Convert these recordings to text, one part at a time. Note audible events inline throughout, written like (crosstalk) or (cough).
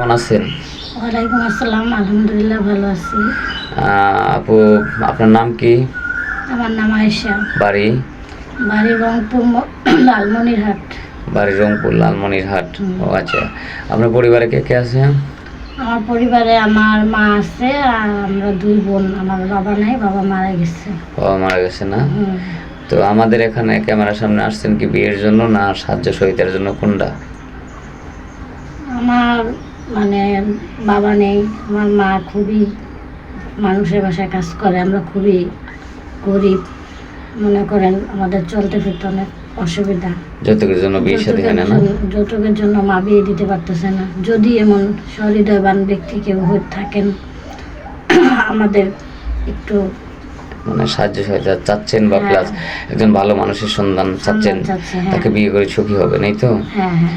কেমন আছেন? ওয়ালাইকুম আসসালাম আলহামদুলিল্লাহ ভালো আছি। আপু আপনার নাম কি? আমার নাম আয়েশা। বাড়ি? বাড়ি রংপুর (clears throat) লালমনিরহাট। বাড়ি রংপুর লালমনিরহাট। ও আচ্ছা। আপনার পরিবারে কে কে আছে? আমার পরিবারে আমার মা আছে আর আমরা দুই বোন। আমার বাবা নাই বাবা মারা গেছে। বাবা মারা গেছে না? তো আমাদের এখানে ক্যামেরার সামনে আসছেন কি বিয়ের জন্য না সাহায্য সহিতার জন্য কোনটা? আমার মানে বাবা নেই আমার মা খুবই মানুষের বাসায় কাজ করে আমরা খুবই গরিব। মনে করেন আমাদের চলতে ফিরতে অনেক অসুবিধা। যৌতুকের জন্য বিয়ে হয় না যৌতুকের জন্য- মা বিয়ে দিতে পারতেছে না। যদি এমন সহৃদয়বান ব্যক্তি কেউ হয়ে থাকেন আমাদের একটু মানে সাহায্য সহায়তা চাচ্ছেন বা হ্যাঁ। প্লাস একজন ভালো মানুষের সন্ধান চাচ্ছেন হ্যাঁ। তাকে বিয়ে করে সুখী হবে নাই তো? হ্যাঁ হ্যাঁ।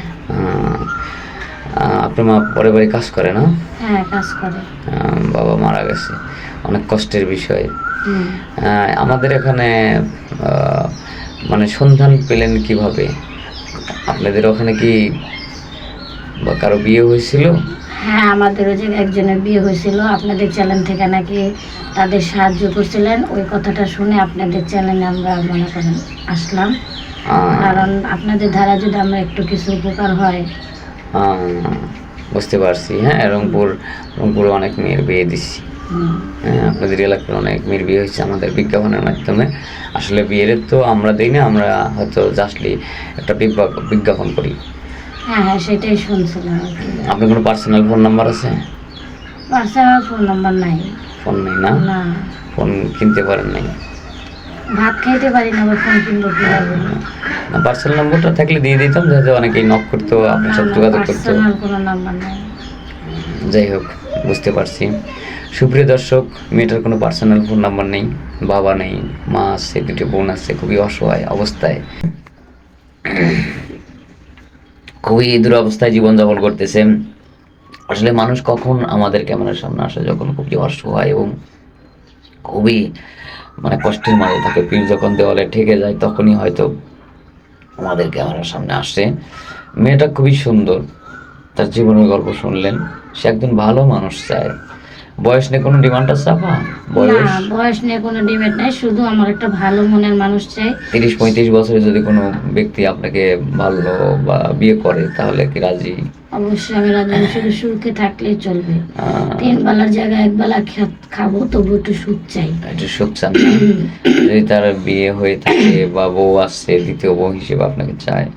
আপনার মা পরে বাড়ি কাজ করে না? হ্যাঁ কাজ করে। বাবা মারা গেছে। অনেক কষ্টের বিষয়। আমাদের এখানে মানে সন্ধান পেলেন কীভাবে? আপনাদের ওখানে কি বা কারও বিয়ে হয়েছিল? হ্যাঁ আমাদের ওই যে একজনের বিয়ে হয়েছিল। আপনাদের চ্যানেল থেকে নাকি তাদের সাহায্য করছিলেন। ওই কথাটা শুনে আপনাদের চ্যানেলে আমরা মনে করেন আসলাম। কারণ আপনাদের দ্বারা যদি আমরা একটু কিছু উপকার হয়। বুঝতে পারছি হ্যাঁ রংপুর রংপুরে অনেক মেয়ের বিয়ে দিচ্ছি। হ্যাঁ আপনাদের এলাকার অনেক মেয়ের বিয়ে হয়েছে আমাদের বিজ্ঞাপনের মাধ্যমে। আসলে বিয়ের তো আমরা দিই না আমরা হয়তো জাস্টলি একটা বিজ্ঞা- বিজ্ঞাপন করি। হ্যাঁ হ্যাঁ সেটাই শুনছিলাম আপনার কোনো পার্সোনাল ফোন নাম্বার আছে? পার্সোনাল ফোন নাম্বার নাই। ফোন নেই না? ফোন কিনতে পারেন নাই? ভাত খাইতে পারি না বা ফোন কিনবো কীভাবে না। পার্সোনাল নম্বরটা থাকলে দিয়ে দিতাম যাতে অনেকেই নক করতো আপনার সাথে যোগাযোগ করতো। পার্সোনাল কোনো নাম্বার নাই। যাই হোক বুঝতে পারছি। সুপ্রিয় দর্শক মেয়েটার কোনো পার্সোনাল ফোন নাম্বার নেই বাবা নেই মা আছে দুটি বোন আছে খুবই অসহায় অবস্থায়। খুবই দুরবস্থায় জীবনযাপন করতেছে। আসলে মানুষ কখন আমাদের ক্যামেরার সামনে আসে যখন খুবই অসহায় এবং খুবই মানে কষ্টের মাঝে থাকে। পিঠ যখন দেওয়ালে ঠেকে যায়, তখনই হয়তো আমাদের ক্যামেরার সামনে আসে। মেয়েটা খুবই সুন্দর। তার জীবনের গল্প শুনলেন। সে একজন ভালো মানুষ চায়। বয়স নিয়ে কোনো ডিমান্ড আছে আপা? বয়স? না বয়স নিয়ে কোনো ডিমেট নাই শুধু আমার একটা ভালো মনের মানুষ চাই। তিরিশ পঁয়ত্রিশ বছরে যদি কোনো ব্যক্তি আপনাকে ভালো বা বিয়ে করে তাহলে কি রাজি? অবশ্যই আমি রাজি শুধু সুখে থাকলেই চলবে। তিন বেলার জায়গায় এক বেলা খাব তবু একটু সুখ চাই। একটু সুখ চান যদি তার বিয়ে হয়ে থাকে বা বউ আসছে দ্বিতীয় বউ হিসেবে আপনাকে চায়?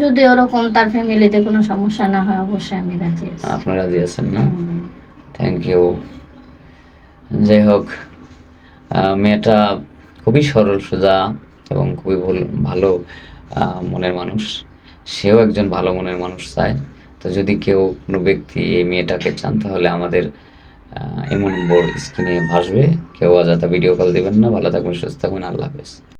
যদি ওরকম তার ফ্যামিলিতে কোনো সমস্যা না হয় অবশ্যই আমি রাজি আছি। আপনার রাজি আছেন না। থ্যাংক ইউ যাই হোক মেয়েটা খুবই সরল সোজা এবং খুবই ভুল- মনের মানুষ। সেও একজন ভালো মনের মানুষ চায়। তো যদি কেউ কোনো ব্যক্তি এই মেয়েটাকে চান, তাহলে আমাদের এমন নম্বর স্ক্রিনে ভাসবে। কেউ অযথা ভিডিও কল দেবেন না। ভালো থাকবেন, সুস্থ থাকবেন। আল্লাহ হাফেজ।